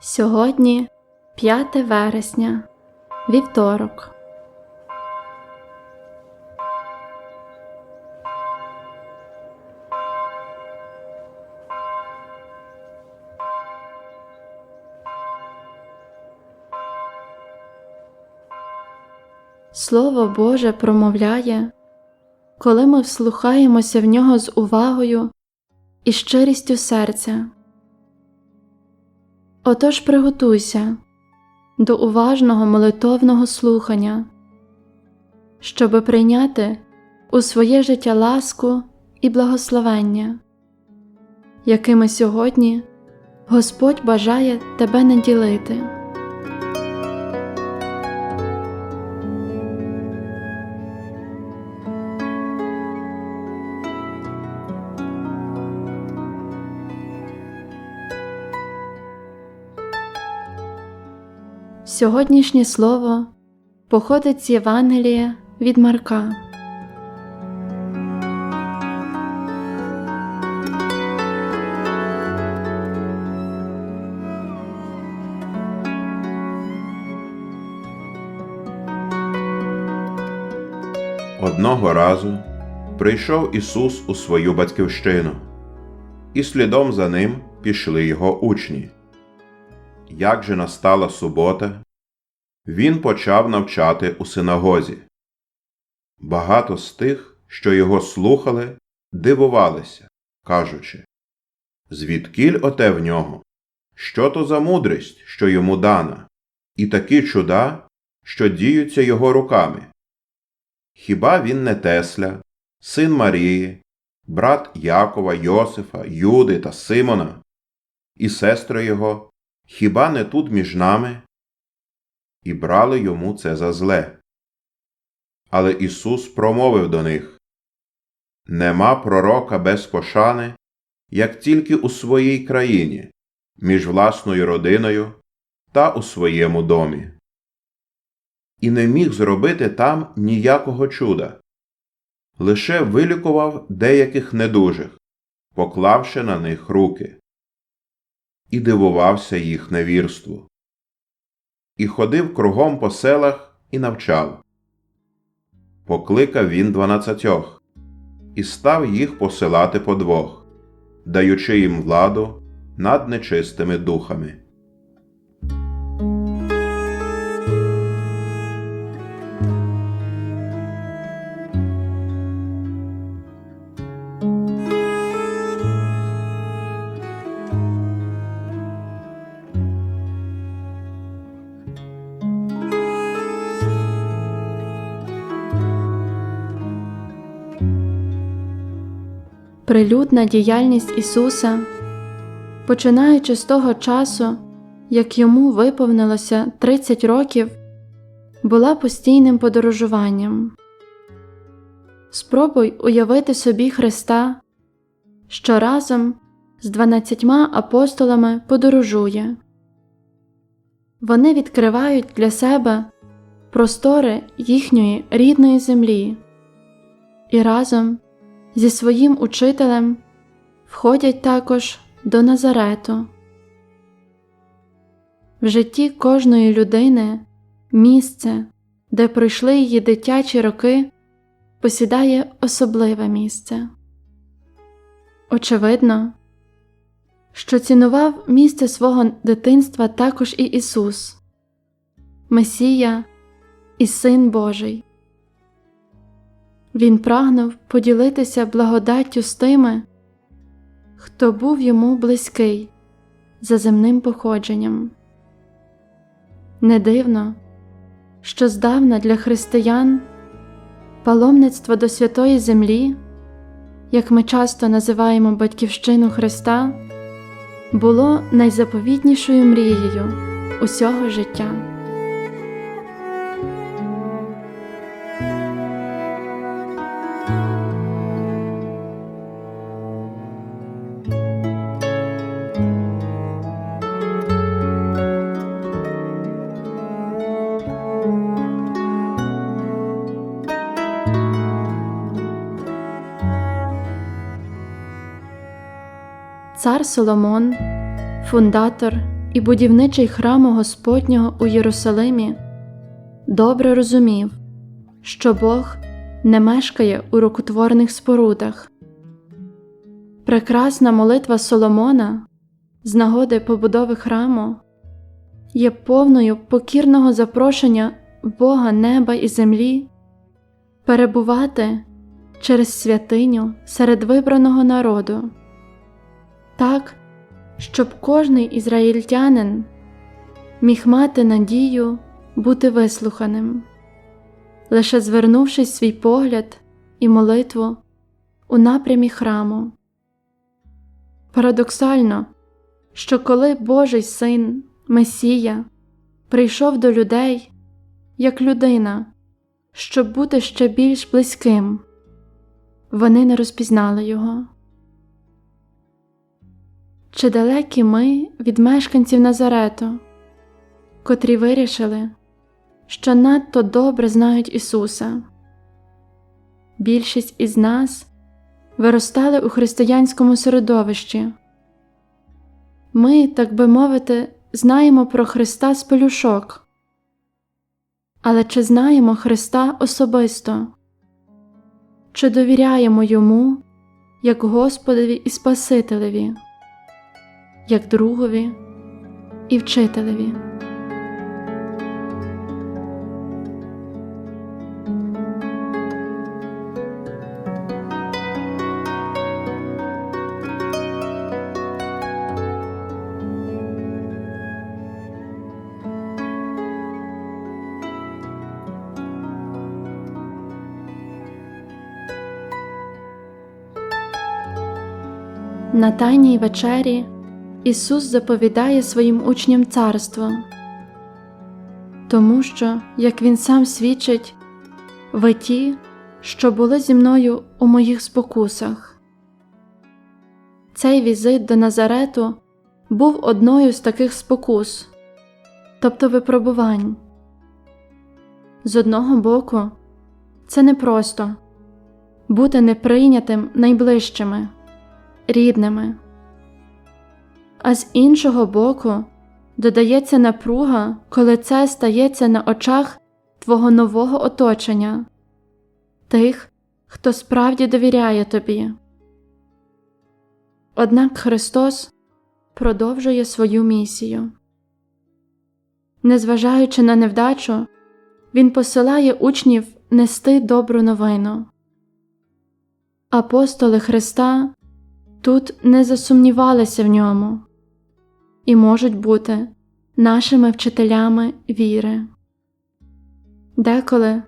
Сьогодні 5 вересня, вівторок. Слово Боже промовляє, коли ми вслухаємося в нього з увагою і щирістю серця. Отож приготуйся до уважного молитовного слухання, щоби прийняти у своє життя ласку і благословення, якими сьогодні Господь бажає тебе наділити. Сьогоднішнє слово походить з Євангелія від Марка. Одного разу прийшов Ісус у свою батьківщину, і слідом за ним пішли його учні. Як же настала субота, він почав навчати у синагозі. Багато з тих, що його слухали, дивувалися, кажучи Звідкіль оте в нього? Що то за мудрість, що йому дана, і такі чуда, що діються його руками? Хіба він не Тесля, син Марії, брат Якова, Йосифа, Юди та Симона, і сестри його, хіба не тут між нами? І брали йому це за зле. Але Ісус промовив до них Нема пророка без пошани, як тільки у своїй країні, між власною родиною та у своєму домі і не міг зробити там ніякого чуда, лише вилікував деяких недужих, поклавши на них руки, і дивувався їх невірству, і ходив кругом по селах і навчав. Покликав він дванадцятьох і став їх посилати по двох, даючи їм владу над нечистими духами. Прилюдна діяльність Ісуса, починаючи з того часу, як йому виповнилося 30 років, була постійним подорожуванням. Спробуй уявити собі Христа, що разом з дванадцятьма апостолами подорожує. Вони відкривають для себе простори їхньої рідної землі і разом зі своїм учителем входять також до Назарету. В житті кожної людини місце, де пройшли її дитячі роки, посідає особливе місце. Очевидно, що цінував місце свого дитинства також і Ісус, Месія і Син Божий. Він прагнув поділитися благодаттю з тими, хто був йому близький за земним походженням. Не дивно, що здавна для християн паломництво до святої землі, як ми часто називаємо Батьківщину Христа, було найзаповітнішою мрією усього життя. Цар Соломон, фундатор і будівничий храму Господнього у Єрусалимі, добре розумів, що Бог не мешкає у рукотворних спорудах. Прекрасна молитва Соломона з нагоди побудови храму є повною покірного запрошення Бога неба і землі перебувати через святиню серед вибраного народу, так, щоб кожний ізраїльтянин міг мати надію бути вислуханим, лише звернувшись свій погляд і молитву у напрямі храму. Парадоксально, що коли Божий син, Месія, прийшов до людей як людина, щоб бути ще більш близьким, вони не розпізнали його. Чи далекі ми від мешканців Назарету, котрі вирішили, що надто добре знають Ісуса? Більшість із нас виростали у християнському середовищі. Ми, так би мовити, знаємо про Христа з пелюшок. Але чи знаємо Христа особисто? Чи довіряємо Йому як Господові і Спасителеві, як другові і вчителеві? На Тайній вечері Ісус заповідає своїм учням царство, тому що, як Він сам свідчить, ви ті, що були зі мною у моїх спокусах. Цей візит до Назарету був одною з таких спокус, тобто випробувань. З одного боку, це непросто бути неприйнятим найближчими рідними. А з іншого боку, додається напруга, коли це стається на очах твого нового оточення, тих, хто справді довіряє тобі. Однак Христос продовжує свою місію. Незважаючи на невдачу, Він посилає учнів нести добру новину. Апостоли Христа тут не засумнівалися в ньому і можуть бути нашими вчителями віри. Деколи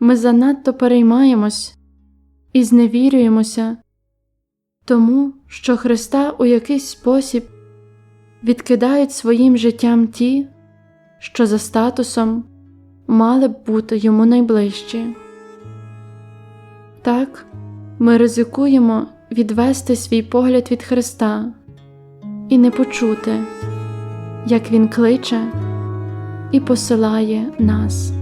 ми занадто переймаємось і зневірюємося тому, що Христа у якийсь спосіб відкидають своїм життям ті, що за статусом мали б бути йому найближчі. Так, ми ризикуємо відвести свій погляд від Христа і не почути, як Він кличе і посилає нас.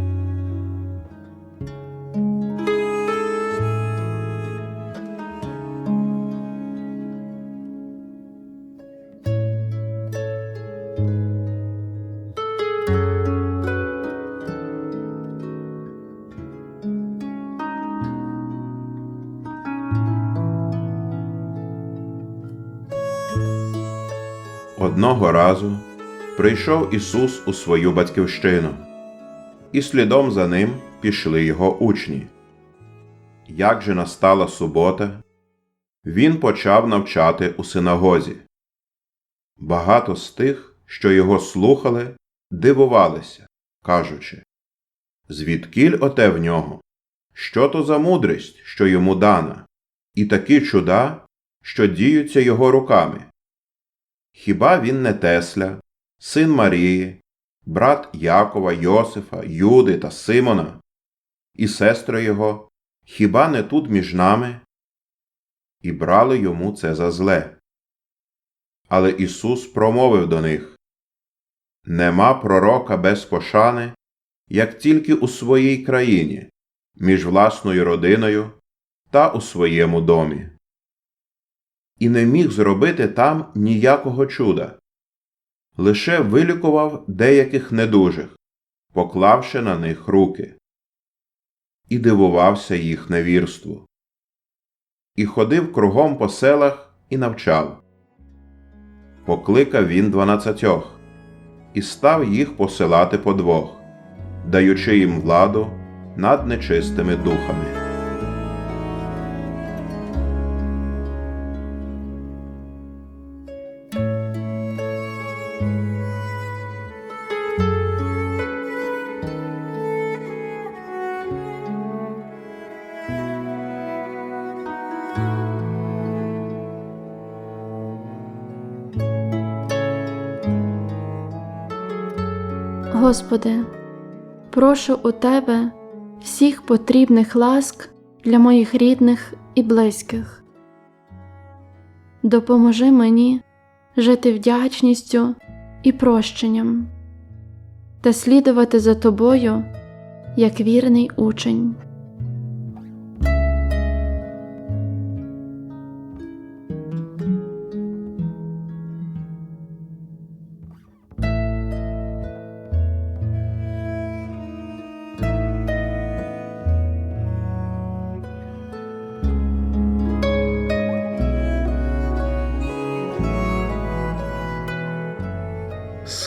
Одного разу прийшов Ісус у свою батьківщину, і слідом за ним пішли його учні. Як же настала субота, він почав навчати у синагозі. Багато з тих, що його слухали, дивувалися, кажучи Звідкіль оте в нього? Що то за мудрість, що йому дана, і такі чуда, що діються його руками? Хіба він не Тесля, син Марії, брат Якова, Йосифа, Юди та Симона, і сестри його, хіба не тут між нами? І брали йому це за зле. Але Ісус промовив до них Нема пророка без пошани, як тільки у своїй країні, між власною родиною та у своєму домі і не міг зробити там ніякого чуда. лише вилікував деяких недужих, поклавши на них руки, і дивувався їх невірству. І ходив кругом по селах і навчав. Покликав він дванадцятьох і став їх посилати по двох, даючи їм владу над нечистими духами. Господи, прошу у Тебе всіх потрібних ласк для моїх рідних і близьких. Допоможи мені жити вдячністю і прощенням та слідувати за Тобою як вірний учень.